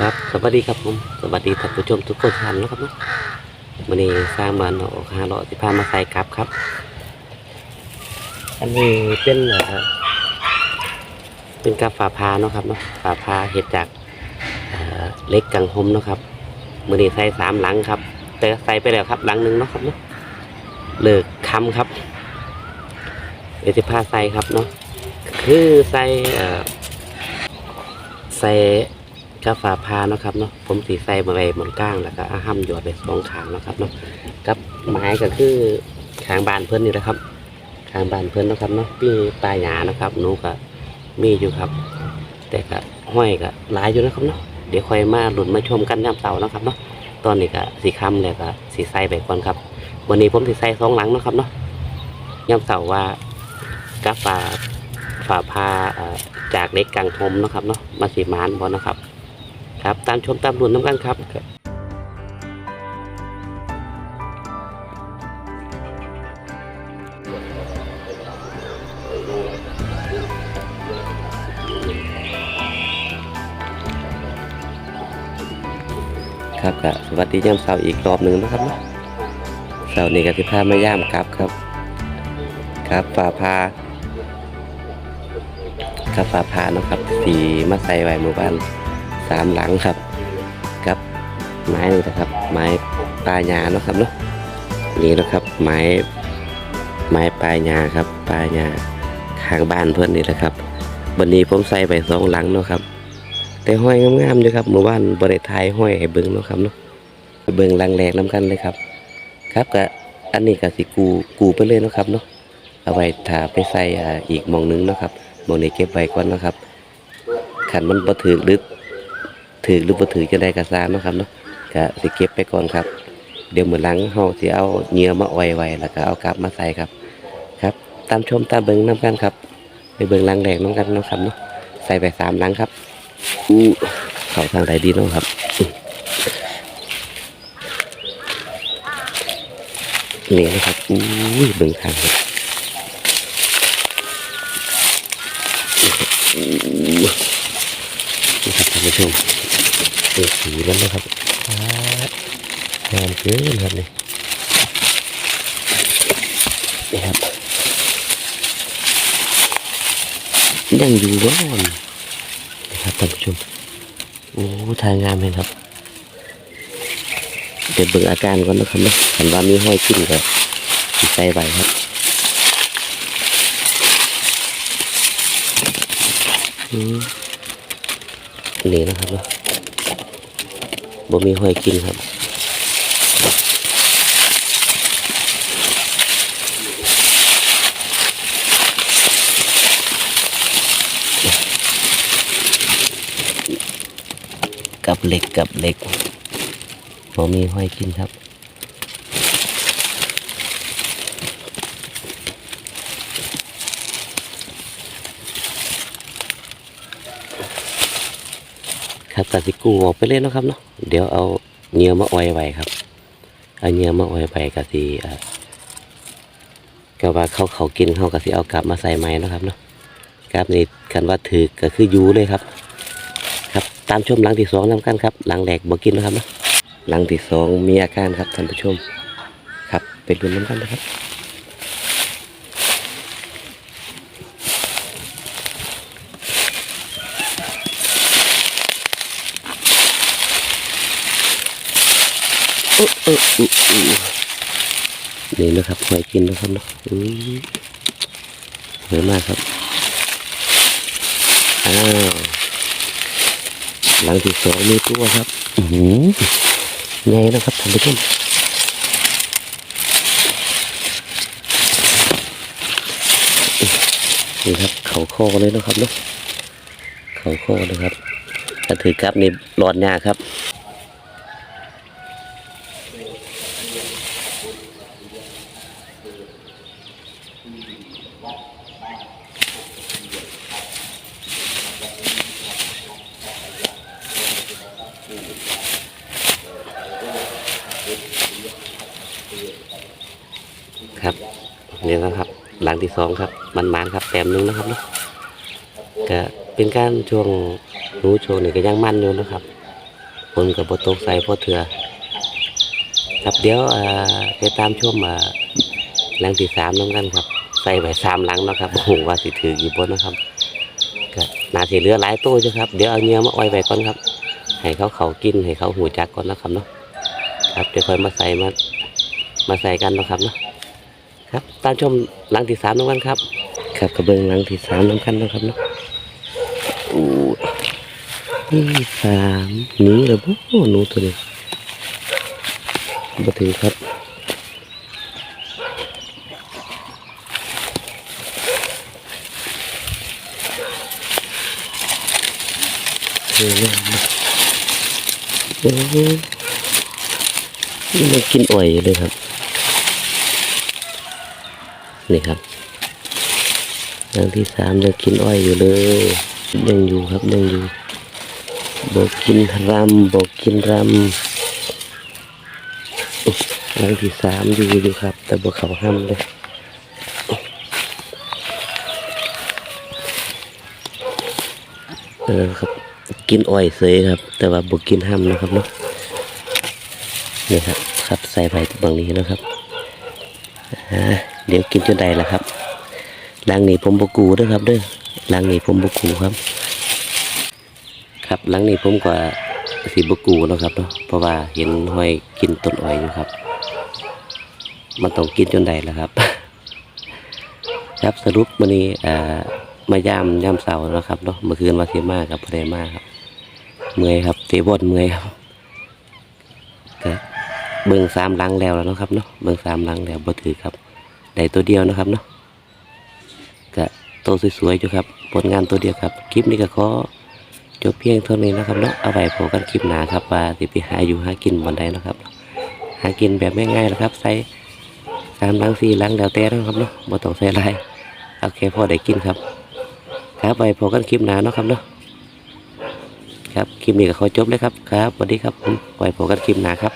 ครับ สวัสดีครับผม สวัสดีท่านผู้ชมทุกคนท่านนะครับเนาะวันนี้สร้างบ้านออกห้าร้อยสิพามาใส่กับครับ อันนี้เป็นเอ่อเป็นกาฝาพาเนาะครับเนาะฝาพาเห็ดจากเอ่อเล็กกังหมเนาะครับวันนี้ใส่สามหลังครับ แต่ใส่ไปแล้วครับหลังหนึ่งเนาะครับเนาะเลิกคำครับเดี๋ยวจะพาใส่ครับเนาะคือใส่เอ่อใส่ กาฝาพาเนาะครับเนาะผมสีใส่มาไว้บนก้างแล้วก็อาห้ำหยอดไปสองขางเนาะครับเนาะกับไม้ก็คือขางบานเพิ่อนนี่แหละครับขางบานเพิ่อนเนาะครับเนาะมีปลายหยานะครับหนูก็มีอยู่ครับ แต่ก็ห้อยก็หลายอยู่นะครับเนาะเดี๋ยวค่อยมาหลุนมาชมกันยามเสาร์เนาะครับเนาะตอนนี้ก็สีคำแล้วก็สีใส่ไปก่อนครับ วันนี้ผมสีใส่สองหลังเนาะครับเนาะยามเสาร์ว่ากาฝาฝาพาจากเล็กกังทมนะครับเนาะมาสีมานบอนะครับ ครับตามชมตามรุนน้ำกันครับครับก็สวัสดียามเสาอีกรอบหนึ่งนะครับเนาะเสานี้ก็ที่พามาย่ามครับครับ ครับฝ่าพาครับฝ่าพานะครับสีมาใส่ไว้หมู่บ้าน สามหลังครับกับไม้นี่นะครับ ไม้ปลายหญ้าเนาะครับเนาะนี่นะครับ ไม้ไม้ปลายหญ้าครับปลายหญ้าข้างบ้านเพื่อนนี่แหละครับวันนี้ผมใส่ไปสองหลังเนาะครับ แต่ห้อยงามๆอยู่ครับหมู่บ้านบริไทยห้อยให้เบิ้งเนาะครับเนาะเบิ้งหลังแรกน้กันเลยครับ ครับก็อันนี้ก็สิกูกูไปเลยเนาะครับเนาะเอาไว้ถ้าไปใส่อีกมองหนึงเนาะครับมองนี้เก็บไว้ก่อนเนาะครับขันมันบ่ถือหรือ ถือหรือบ่ถือจะได้กระซามเนาะครับเนาะก็สิเก็บไปก่อนครับ เดี๋ยวมือหลังเฮาสิเอาเหยื่อมาอ้อยไว้แล้วก็เอากลับมาใส่ครับ ครับ ตามชมตามเบิ่งนํกันครับ ไปเบิ่งลังแรกนํกันเนาะครับเนาะใส่ไปสามหลังครับอู้เข้าทางใดดีเนาะครับนี่นะครับอู้ยเบิ่งทางครับอู้นี่ครับท่านผู้ชม ป็นสีแล้วนะครับครับงามเกินครับนี่นี่ครับยังอยู่ร้อนนะครับท่านผู้ชมโอ้ทางงามเลยครับเดี๋ยวเบิ่งอาการก่อนนะครับเนาะเห็นว่ามีห้อยขึ้นก็สิใส่ไว้ครับอืมนี่นะครับเนาะ บ่มีห้อยกินครับกับเหล็กกับเหล็กบ่มีห้อยกินครับ ครับตัดสิกุ้งออกไปเลยเนะครับเนาะเดี๋ยวเอาเนื้อมาอ้อยไว้ครับเอาเนื้อมาอ้อยไว้กะสิอ่าก็ว่าเขาเขากินเขากะสิเอากลับมาใส่ไม้นะครับเนาะกลับนี่คันว่าถือก็คืออยูเลยครับ ครับตามชมหลังที่สองน้ำกันครับหลังแหลกบ่กินนะครับเนาะหลังที่สองมีอาการครับท่านผู้ชม ครับเป็นรุ่นน้ำกันนะครับ อุ๊ยอุ๊ยอุ๊ยอุ๊ย นี่นะครับหอยกินนะครับเนาะอืมเยอะมากครับ อ้าวหลังที่สองมีตัวครับอือหือไงนะครับท่านผู้ชมนี่ครับ เขาคอเลยนะครับเนาะเขาคอนะครับถ้าถือกลับนี่รอดยาครับ ครับนี่นะครับ หลังที่สองครับมันมานครับแต้มนึงนะครับเนาะก็เป็นการช่วงหนูโชว์นี่ก็ยังมันอยู่นะครับฝนกับบตกใส่พอเถื่อ ครับเดี๋ยวไปตามชมอ่าหลังที่สามน้ำกันครับ ใส่ไปสามหลังนะครับโอ้โหว่าสิถือกี่บนนะครับก็นาทีเหลือหลายตู้จ้ะครับเดี๋ยวเอาเนื้อมาไว้ไว้ก่อนครับ ให้เขาเขากินให้เขาหูจักก่อนนะครับเนาะครับเดี๋ยวค่อยมาใส่มามาใส่กันนะครับเนาะครับตามชมหลังที่สามน้ำกันครับ ครับกระเบื้องหลังที่สามน้ำกันนะครับเนาะอู้นี่สามหนีเลยปุ๊หนูตัวนี้ มาถึงครับเออเนี่ยโอ้โหนี่มันกินอ่อยอยู่เลยครับ นี่ครับอย่างที่สามยังกินอ้อยอยู่เลย ยังอยู่ครับยังอยู่บอกกินรำบอกกินรำ หลังที่สามอยู่อยู่ครับ แต่บอกเขาห้ามเลยเออครับกินอ้อยเสยครับ แต่ว่าบุกินห้ำนะครับเนาะนี่ครับครับใส่ไปบางนี้นะครับเดี๋ยวกินจนได้ละครับล้างนี้ผมบกูด้วยครับเด้วยล้างนี้ผมบกูครับ ครับล้างนี้ผมก็สีบกูเนาะครับเนาะเพราะว่าเห็นห้อยกินต้นอ้อยอยู่ครับ มันต้องกินจนได้ละครับ ครับสรุปวันนี้อ่ามายามยามเสาร์นะครับเนาะเมื่อคืนมาเสียมากครับพอได้มากครับ เมื่อยครับเตะบอลเมื่อยครับก็เบิ่งสามลังแล้วแล้วนะครับเนาะเบิ่งสามลังแล้วบ่ถือครับได้ตัวเดียวนะครับเนาะก็ตัวสวยๆอยู่ครับผลงานตัวเดียวครับ คลิปนี้ก็ขอจบเพียงเท่านี้นะครับเนาะเอาไว้พบกันคลิปหน้าครับว่าสิไปหาอยู่หากินบันไดนะครับหากินแบบง่ายๆนะครับใส่ สามหลังสีล้างแล้วแต่นะครับเนาะบ่ต้องใส่ลายโอเคพอได้กินครับครับไปพอกันคลิปหน้าเนาะครับเนาะครับคลิปนี้ก็ขอจบเลยครับครับสวัสดีครับผมไปพอกันคลิปหน้าครับ